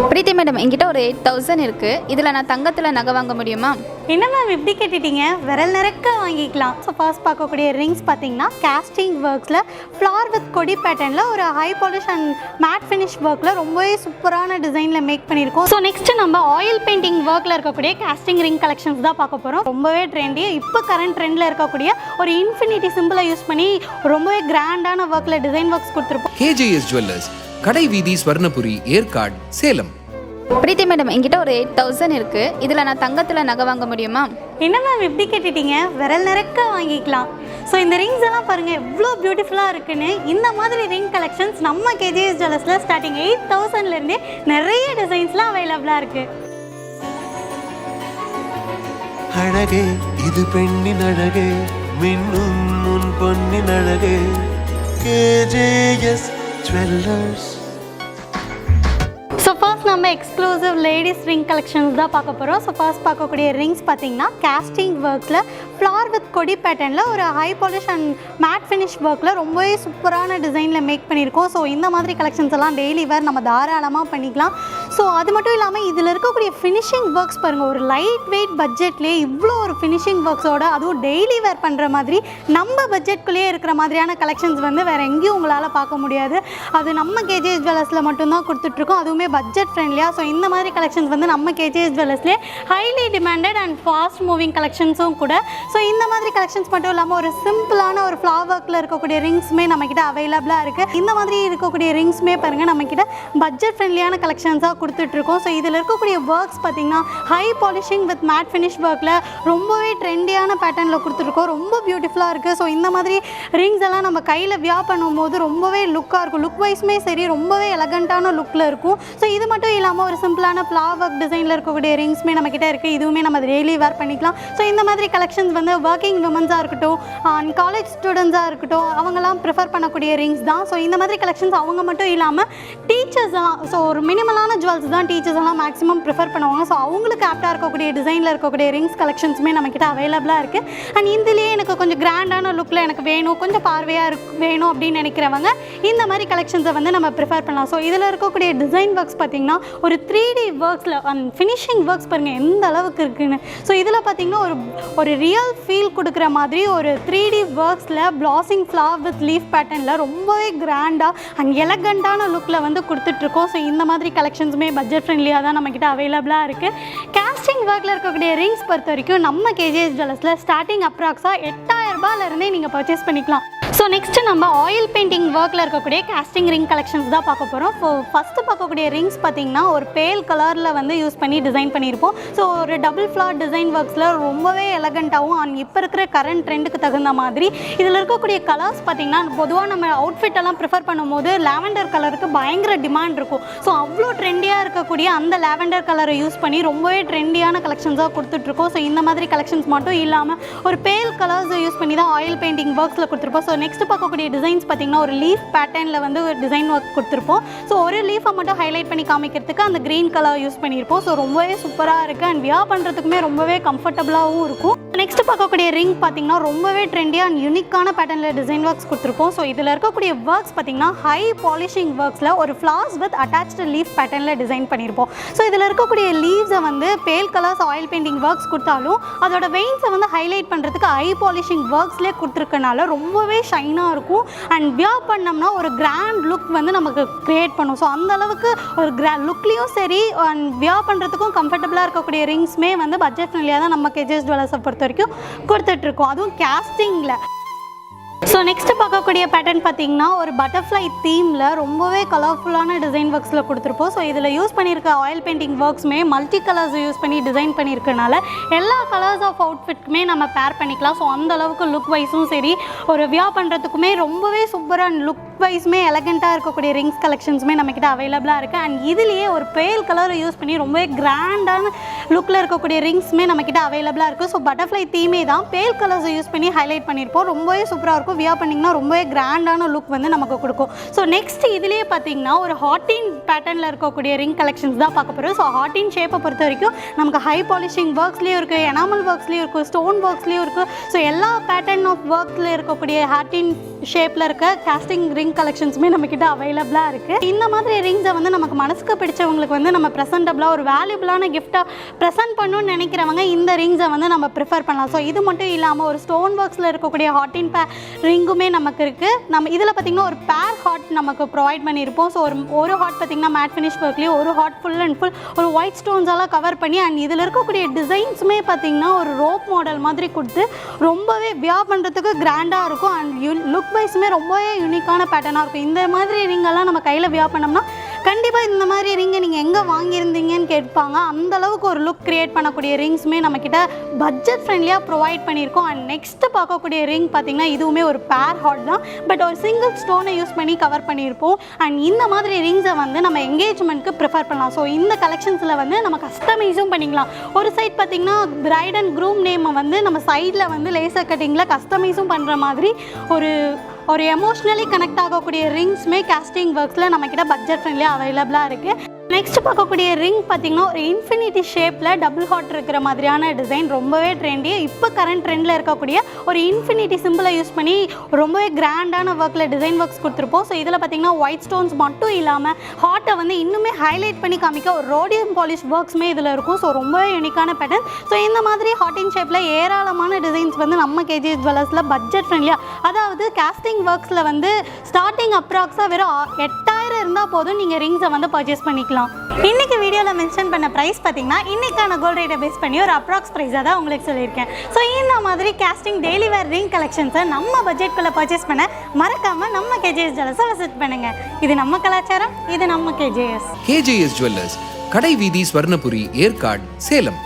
பிரீத்தி madam என்கிட்ட ஒரு eight thousand இருக்குது இதில் நான் தங்கத்தில் நகை வாங்க முடியுமா? என்ன மேம் இப்படி கேட்டுட்டீங்க? விரல் நிறக்க வாங்கிக்கலாம். ஸோ ஃபர்ஸ்ட் பார்க்கக்கூடிய ரிங்ஸ் பார்த்தீங்கன்னா கேஸ்டிங் ஒர்க்ஸில் ஃப்ளார் வித் கொடி பேட்டர்னில் ஒரு high polish and matte finish ஒர்க்கில் ரொம்பவே சூப்பரான டிசைனில் மேக் பண்ணியிருக்கோம். ஸோ நெக்ஸ்ட் நம்ம ஆயில் பெயிண்டிங் ஒர்க்கில் இருக்கக்கூடிய கேஸ்டிங் ரிங் கலெக்ஷன்ஸ் தான் பார்க்க போகிறோம் ரொம்பவே ட்ரெண்டி இப்போ கரண்ட் ட்ரெண்டில் இருக்கக்கூடிய ஒரு இன்ஃபினிட்டி சிம்பிளை யூஸ் பண்ணி ரொம்பவே கிராண்டான ஒர்க்கில் டிசைன் ஒர்க்ஸ் கொடுத்துருப்போம். கேஜேஎஸ் ஜுவல்லர்ஸ் கடை வீதி ஸ்வர்ணபுரி ஏற்காடு சேலம். பிரீத்தி மேடம் என்கிட்ட ஒரு எயிட் தௌசண்ட் இருக்குது இதில் நான் தங்கத்தில் நகை வாங்க முடியுமா? என்ன மேம் இப்படி கேட்டுட்டீங்க? விரல் நிறக்க வாங்கிக்கலாம். ஸோ இந்த ரிங்ஸ் எல்லாம் பாருங்கள் எவ்வளோ பியூட்டிஃபுல்லாக இருக்குன்னு. இந்த மாதிரி ரிங் கலெக்ஷன்ஸ் நம்ம கேஜிஎஸ் ஜுவல்லர்ஸில் ஸ்டார்டிங் எயிட் தௌசண்ட்லேருந்தே நிறைய டிசைன்ஸ்லாம் அவைலபிளாக இருக்குது அழகே இது பெண்ணின் அழகே மின்னும் உன் பொன்னின் அழகே. கேஜேஎஸ் ஜுவல்லர்ஸ் ஸோ ஃபர்ஸ்ட் நம்ம எக்ஸ்க்ளூசிவ் லேடிஸ் ரிங் கலெக்ஷன்ஸ் தான் பார்க்க போகிறோம் ஸோ ஃபர்ஸ்ட் பார்க்கக்கூடிய ரிங்ஸ் பார்த்தீங்கன்னா கேஸ்டிங் ஒர்க்ஸில் ஃப்ளார் வித் கொடி பேட்டர்னில் ஒரு high polish and matte finish ஒர்க்கில் ரொம்பவே சூப்பரான டிசைனில் மேக் பண்ணியிருக்கோம். ஸோ இந்த மாதிரி கலெக்ஷன்ஸ் எல்லாம் டெய்லி வேர் நம்ம தாராளமாக பண்ணிக்கலாம். ஸோ அது மட்டும் இல்லாமல் இதில் இருக்கக்கூடிய ஃபினிஷிங் ஒர்க்ஸ் பாருங்கள் ஒரு லைட் வெயிட் பட்ஜெட்லேயே இவ்வளோ ஒரு ஃபினிஷிங் ஒர்க்ஸோட அதுவும் டெய்லி வேர் பண்ணுற மாதிரி நம்ம பட்ஜெட்குள்ளேயே இருக்கிற மாதிரியான கலெக்ஷன்ஸ் வந்து வேறு எங்கேயும் உங்களால் பார்க்க முடியாது. அது நம்ம கேஜிஎஸ் ஜுவல்லர்ஸில் மட்டும்தான் கொடுத்துட்ருக்கோம். அதுவுமே பட்ஜெட் ஃப்ரெண்ட்லியாக ஸோ இந்த மாதிரி கலெக்ஷன்ஸ் வந்து நம்ம KGS ஜுவல்லர்ஸ்லேயே highly demanded and fast moving கலெக்ஷன்ஸும் கூட. ஸோ இந்த மாதிரி கலெக்ஷன்ஸ் மட்டும் இல்லாமல் ஒரு சிம்பிளான ஒரு ஃப்ளார் ஒர்க்கில் இருக்கக்கூடிய ரிங்ஸுமே நம்மக்கிட்ட அவைலபிளாக இருக்குது இந்த மாதிரி இருக்கக்கூடிய ரிங்ஸுமே பாருங்கள் நம்மக்கிட்ட பட்ஜெட் ஃப்ரெண்ட்லியான கலெக்ஷன்ஸாக கொடுத்துட்ருக்கோம். ஸோ இதில் இருக்கக்கூடிய ஒர்க்ஸ் பார்த்திங்கன்னா high polishing with matte finish ஒர்க்கில் ரொம்பவே ட்ரெண்டியான பேட்டர்னில் கொடுத்துருக்கோம் ரொம்ப பியூட்டிஃபுல்லாக இருக்குது ஸோ இந்த மாதிரி ரிங்ஸ் எல்லாம் நம்ம கையில் வியா பண்ணும்போது ரொம்பவே லுக்காக இருக்கும். லுக் வைஸுமே சரி ரொம்பவே எலகண்ட்டான லுக்கில் இருக்கும். ஸோ இது மட்டும் இல்லாமல் ஒரு சிம்பிளான ஃப்ளார் ஒர்க் டிசைனில் இருக்கக்கூடிய ரிங்ஸுமே நம்மக்கிட்ட இருக்குது இதுவுமே நம்ம டெய்லி வேர் பண்ணிக்கலாம். ஸோ இந்த மாதிரி கலெக்ஷன்ஸ் வந்து ஒர்க்கிங் உமன்ஸாக இருக்கட்டும் அண்ட் காலேஜ் ஸ்டூடெண்ட்ஸாக இருக்கட்டும் அவங்கெல்லாம் ப்ரிஃபர் பண்ணக்கூடிய ரிங்ஸ் தான். ஸோ இந்த மாதிரி கலெக்ஷன்ஸ் அவங்க மட்டும் இல்லாமல் டீச்சர்ஸ் ஸோ ஒரு மினிமலான ஜுவல் கேர்ள்ஸ் தான் டீச்சர்ஸ் எல்லாம் மேக்ஸிமம் ப்ரிஃபர் பண்ணுவாங்க. ஸோ அவங்களுக்கு ஆப்டாக இருக்கக்கூடிய டிசைனில் இருக்கக்கூடிய ரிங்ஸ் கலெக்ஷன்ஸுமே நம்மக்கிட்ட அவைலபிளாக இருக்குது அண்ட் இதுலேயே எனக்கு கொஞ்சம் கிராண்டான லுக்கில் எனக்கு வேணும் கொஞ்சம் பார்வையாக இருக்கு வேணும் அப்படின்னு நினைக்கிறவங்க இந்த மாதிரி கலெக்ஷன்ஸை வந்து நம்ம ப்ரிஃபர் பண்ணலாம். ஸோ இதில் இருக்கக்கூடிய டிசைன் ஒர்க்ஸ் பார்த்திங்கன்னா ஒரு த்ரீ டி ஒர்க்ஸில் அண்ட் ஃபினிஷிங் ஒர்க்ஸ் பாருங்கள் எந்த அளவுக்கு இருக்குன்னு. ஸோ இதில் பார்த்திங்கன்னா ஒரு ஒரு ரியல் ஃபீல் கொடுக்குற மாதிரி ஒரு த்ரீ டி ஒர்க்ஸில் பிளாசிங் ஃப்ளார் வித் லீஃப் பேட்டர்னில் ரொம்பவே கிராண்டாக அண்ட் எலகண்ட்டான லுக்கில் வந்து கொடுத்துட்ருக்கோம் ஸோ இந்த மாதிரி கலெக்ஷன்ஸுமே பட்ஜெட் ஃப்ரெண்ட்லியாக தான் நம்மக்கிட்ட அவைலபிளாக இருக்குது கேஸ்டிங் ஒர்க்கில் இருக்கக்கூடிய ரிங்ஸ் பொறுத்த வரைக்கும் நம்ம கேஜிஎஸ் ஜுவல்லர்ஸில் ஸ்டார்டிங் அப்ராக்ஸாக எட்டாயிரம் ரூபாயிலிருந்தே நீங்கள் பர்ச்சேஸ் பண்ணிக்கலாம். ஸோ நெக்ஸ்ட் நம்ம ஆயில் பெயிண்டிங் ஒர்க்கில் இருக்கக்கூடிய கேஸ்டிங் ரிங் கலெக்ஷன்ஸ் தான் பார்க்க போகிறோம் ஸோ ஃபஸ்ட்டு பார்க்கக்கூடிய ரிங்ஸ் பார்த்தீங்கன்னா ஒரு பேல் கலரில் வந்து யூஸ் பண்ணி டிசைன் பண்ணியிருப்போம். ஸோ ஒரு டபுள் ஃப்ளார் டிசைன் ஒர்க்ஸில் ரொம்பவே எலகண்ட்டாகவும் அண்ட் இப்போ இருக்கிற கரண்ட் ட்ரெண்டுக்கு தகுந்த மாதிரி. இதில் இருக்கக்கூடிய கலர்ஸ் பார்த்தீங்கன்னா பொதுவாக நம்ம அவுட்ஃபிட் எல்லாம் ப்ரிஃபர் பண்ணும்போது லாவெண்டர் கலருக்கு பயங்கர டிமாண்ட் இருக்கும். ஸோ அவ்வளோ ட்ரெண்டியாக இருக்கக்கூடிய அந்த லாவெண்டர் கலரை யூஸ் பண்ணி ரொம்பவே ட்ரெண்டியான கலெக்ஷன்ஸாக கொடுத்துட்ருக்கோம் ஸோ இந்த மாதிரி கலெக்ஷன்ஸ் மட்டும் இல்லாமல் ஒரு பேல் கலர்ஸ் யூஸ் பண்ணி தான் ஆயில் பெயிண்டிங் ஒர்க்ஸில் கொடுத்துருப்போம். ஸோ நெக்ஸ்ட் பார்க்கக்கூடிய டிசைன்ஸ் பார்த்தீங்கன்னா ஒரு லீஃப் பேட்டர்னில் வந்து ஒரு டிசைன் ஒர்க் கொடுத்துருப்போம். ஸோ ஒரு லீஃபை மட்டும் ஹைலைட் பண்ணி காமிக்கிறதுக்கு அந்த க்ரீன் கலர் யூஸ் பண்ணியிருப்போம். ஸோ ரொம்பவே சூப்பராக இருக்குது அண்ட் வியா பண்ணுறதுக்குமே ரொம்பவே கம்ஃபர்டபுளாகவும் இருக்கும். நெக்ஸ்ட் பார்க்கக்கூடிய ரிங் பார்த்தீங்கன்னா ரொம்பவே ட்ரெண்டியாக அண்ட் யூனிக்கான பேட்டர்னில் டிசைன் ஒர்க்ஸ் கொடுத்துருப்போம். ஸோ இதில் இருக்கக்கூடிய ஒர்க்ஸ் பார்த்தீங்கன்னா ஹை பாலிஷிங் ஒர்க்ஸில் ஒரு ஃப்ளார்ஸ் வித் அட்டாச்டு லீஃப் பேட்டர்னில் டிசைன் பண்ணியிருப்போம். ஸோ இதில் இருக்கக்கூடிய லீவ்ஸை வந்து pale colours oil painting works கொடுத்தாலும் அதோட வெயின்ஸை வந்து ஹைலைட் பண்ணுறதுக்கு ஹை பாலிஷிங் ஒர்க்ஸ்லேயே கொடுத்துருக்கனால ரொம்பவே ஷைனாக இருக்கும். அண்ட் வியர் பண்ணோம்னா ஒரு கிராண்ட் லுக் வந்து நமக்கு க்ரியேட் பண்ணும். ஸோ அந்த அளவுக்கு ஒரு கிரா லுக்லேயும் சரி அண்ட் வியர் பண்ணுறதுக்கும் கம்ஃபர்டபுளாக இருக்கக்கூடிய ரிங்ஸுமே வந்து பட்ஜெட் ஃப்ரெண்ட்லியாக தான் நம்ம கேஜஸ் ஜுவல்லர்ஸை பொறுத்த வரைக்கும் கொடுத்துட்ருக்கோம் அதுவும் கேஸ்டிங்கில் ஸோ நெக்ஸ்ட் பார்க்கக்கூடிய பேட்டர்ன் பார்த்தீங்கன்னா ஒரு பட்டர்ஃப்ளை தீமில் ரொம்பவே கலர்ஃபுல்லான டிசைன் ஒர்க்ஸில் கொடுத்துருப்போம். ஸோ இதில் யூஸ் பண்ணியிருக்க ஆயில் பெயிண்டிங் ஒர்க்ஸுமே மல்டி கலர்ஸ் யூஸ் பண்ணி டிசைன் பண்ணியிருக்கனால எல்லா கலர்ஸ் ஆஃப் அவுட்ஃபிட்க்குமே நம்ம பேர் பண்ணிக்கலாம். ஸோ அந்த அளவுக்கு லுக் வைஸும் சரி ஒரு வியா பண்ணுறதுக்குமே ரொம்பவே சூப்பராக லுக் வைஸுமே எலகண்ட்டாக இருக்கக்கூடிய ரிங்ஸ் கலெக்ஷன்ஸுமே நம்மக்கிட்ட அவைலபிளாக இருக்குது அண்ட் இதுலேயே ஒரு பேல் கலரை யூஸ் பண்ணி ரொம்பவே கிராண்டான லுக்கில் இருக்கக்கூடிய ரிங்ஸுமே நம்மக்கிட்ட அவைலபிளாக இருக்குது ஸோ பட்டர்ஃப்ளை தீமே தான் பேல் கலர்ஸை யூஸ் பண்ணி ஹைலைட் பண்ணியிருப்போம். ரொம்பவே சூப்பராக இருக்கும். வியா பண்ணிங்கன்னா ரொம்பவே கிராண்டான லுக் வந்து நமக்கு கொடுக்கும். ஸோ நெக்ஸ்ட் இதுலேயே பார்த்தீங்கன்னா ஒரு ஹாட்டின் பேட்டர்னில் இருக்கக்கூடிய ரிங் கலெக்ஷன்ஸ் தான் பார்க்க போகிறோம் ஸோ ஹாட்டின் ஷேப்பை பொறுத்த வரைக்கும் நமக்கு ஹை பாலிஷிங் ஒர்க்ஸ்லேயும் இருக்குது எனாமல் ஒர்க்ஸ்லேயும் இருக்குது ஸ்டோன் ஒர்க்ஸ்லேயும் இருக்குது ஸோ எல்லா பேட்டர்ன் ஆஃப் ஒர்க்கில் இருக்கக்கூடிய ஹாட்டின் ஷேப்பில் இருக்க காஸ்டிங் ரிங் கலெக்ஷன்ஸுமே நம்மக்கிட்ட அவைலபிளாக இருக்குது இந்த மாதிரி ரிங்ஸை வந்து நமக்கு மனசுக்கு பிடிச்சவங்களுக்கு வந்து நம்ம ப்ரெசென்டபுளாக ஒரு வேல்யூபிளான கிஃப்ட்டாக ப்ரெசென்ட் பண்ணணும்னு நினைக்கிறவங்க இந்த ரிங்ஸை வந்து நம்ம ப்ரிஃபர் பண்ணலாம். ஸோ இது மட்டும் இல்லாமல் ஒரு ஸ்டோன் ஒர்க்ஸில் இருக்கக்கூடிய ஹாட் இன் பே ரிங்குமே நமக்கு இருக்குது நம்ம இதில் பார்த்திங்கன்னா ஒரு பேர் ஹாட் நமக்கு ப்ரொவைட் பண்ணியிருப்போம். ஸோ ஒரு ஒரு ஹாட் பார்த்திங்கன்னா மேட் ஃபினிஷ் ஒர்க்லேயும் ஒரு ஹாட் ஃபுல் அண்ட் ஃபுல் ஒரு ஒயிட் ஸ்டோன்ஸ் எல்லாம் கவர் பண்ணி அண்ட் இதில் இருக்கக்கூடிய டிசைன்ஸுமே பார்த்திங்கன்னா ஒரு ரோப் மாடல் மாதிரி கொடுத்து ரொம்பவே வியா பண்ணுறதுக்கு கிராண்டாக இருக்கும். அண்ட் யூ லுக் வைஸுமே ரொம்பவே யூனிக்கான காட்டனாக இருக்கும். இந்த மாதிரி ரிங்கெல்லாம் நம்ம கையில் வியா பண்ணோம்னா கண்டிப்பாக இந்த மாதிரி ரிங்கை நீங்கள் எங்கே வாங்கியிருந்தீங்கன்னு கேட்பாங்க. அந்த அளவுக்கு ஒரு லுக் கிரியேட் பண்ணக்கூடிய ரிங்ஸுமே நம்மக்கிட்ட பட்ஜெட் ஃப்ரெண்ட்லியாக ப்ரொவைட் பண்ணியிருக்கோம். அண்ட் நெக்ஸ்ட்டு பார்க்கக்கூடிய ரிங் பார்த்திங்கன்னா இதுவுமே ஒரு பேர் ஹாட் தான். பட் ஒரு சிங்கிள் ஸ்டோனை யூஸ் பண்ணி கவர் பண்ணியிருப்போம். அண்ட் இந்த மாதிரி ரிங்ஸை வந்து நம்ம எங்கேஜ்மெண்ட்க்கு ப்ரிஃபர் பண்ணலாம். ஸோ இந்த கலெக்ஷன்ஸில் வந்து நம்ம கஸ்டமைஸும் பண்ணிக்கலாம். ஒரு சைட் பார்த்திங்கன்னா பிரைட் அண்ட் க்ரூம் நேமை வந்து நம்ம சைடில் வந்து லேசர் கட்டிங்கில் கஸ்டமைஸும் பண்ணுற மாதிரி ஒரு ஒரு எமோஷ்னலி கனெக்ட் ஆகக்கூடிய ரிங்ஸுமே கேஸ்டிங் ஒர்க்ஸில் நம்மக்கிட்ட பட்ஜெட் ஃப்ரெண்ட்லியாக அவைலபிளாக இருக்குது நெக்ஸ்ட் பார்க்கக்கூடிய ரிங் பார்த்திங்கன்னா ஒரு இன்ஃபினிட்டி ஷேப்பில் டபுள் ஹாட் இருக்கிற மாதிரியான டிசைன் ரொம்பவே ட்ரெண்டி இப்போ கரண்ட் ட்ரெண்டில் இருக்கக்கூடிய ஒரு இன்ஃபினிட்டி சிம்பிளை யூஸ் பண்ணி ரொம்பவே கிராண்டான ஒர்க்கில் டிசைன் ஒர்க்ஸ் கொடுத்துருப்போம். ஸோ இதில் பார்த்திங்கன்னா ஒயிட் ஸ்டோன்ஸ் மட்டும் இல்லாமல் ஹாட்டை வந்து இன்னுமே ஹைலைட் பண்ணி காமிக்க ஒரு ரோடியம் பாலிஷ் ஒர்க்ஸுமே இதில் இருக்கும். ஸோ ரொம்பவே யூனிக்கான பேட்டர்ன் ஸோ இந்த மாதிரி ஹாட்டின் ஷேப்பில் ஏராளமான டிசைன்ஸ் வந்து நம்ம கேஜி ஜுவல்லர்ஸில் பட்ஜெட் ஃப்ரெண்ட்லியாக அதாவது காஸ்டிங் ஒர்க்ஸில் வந்து ஸ்டார்டிங் அப்ராக்ஸாக வெறும் எட்டாயிரம் இருந்தால் போதும் நீங்கள் ரிங்ஸை வந்து பர்ச்சேஸ் பண்ணிக்கலாம். இன்னைக்கு வீடியோவில் மென்ஷன் பண்ண ப்ரைஸ் பார்த்தீங்கன்னா இன்னைக்கான கோல்ட் ரேட்டை பேஸ் பண்ணி ஒரு அப்ராக்ஸ் ப்ரைஸாக தான் உங்களுக்கு சொல்லியிருக்கேன். ஸோ இந்த மாதிரி காஸ்டிங் டெய்லி வேர் ரிங் கலெக்ஷன்ஸை நம்ம பட்ஜெட்குள்ளே பர்ச்சேஸ் பண்ண மறக்காமல் நம்ம கேஜிஎஸ் ஜுவல்லர்ஸை விசிட் பண்ணுங்கள் இது நம்ம கலாச்சாரம் இது நம்ம கேஜிஎஸ் கேஜேஎஸ் ஜுவல்லர்ஸ் கடை வீதி ஸ்வர்ணபுரி ஏற்காடு சேலம்.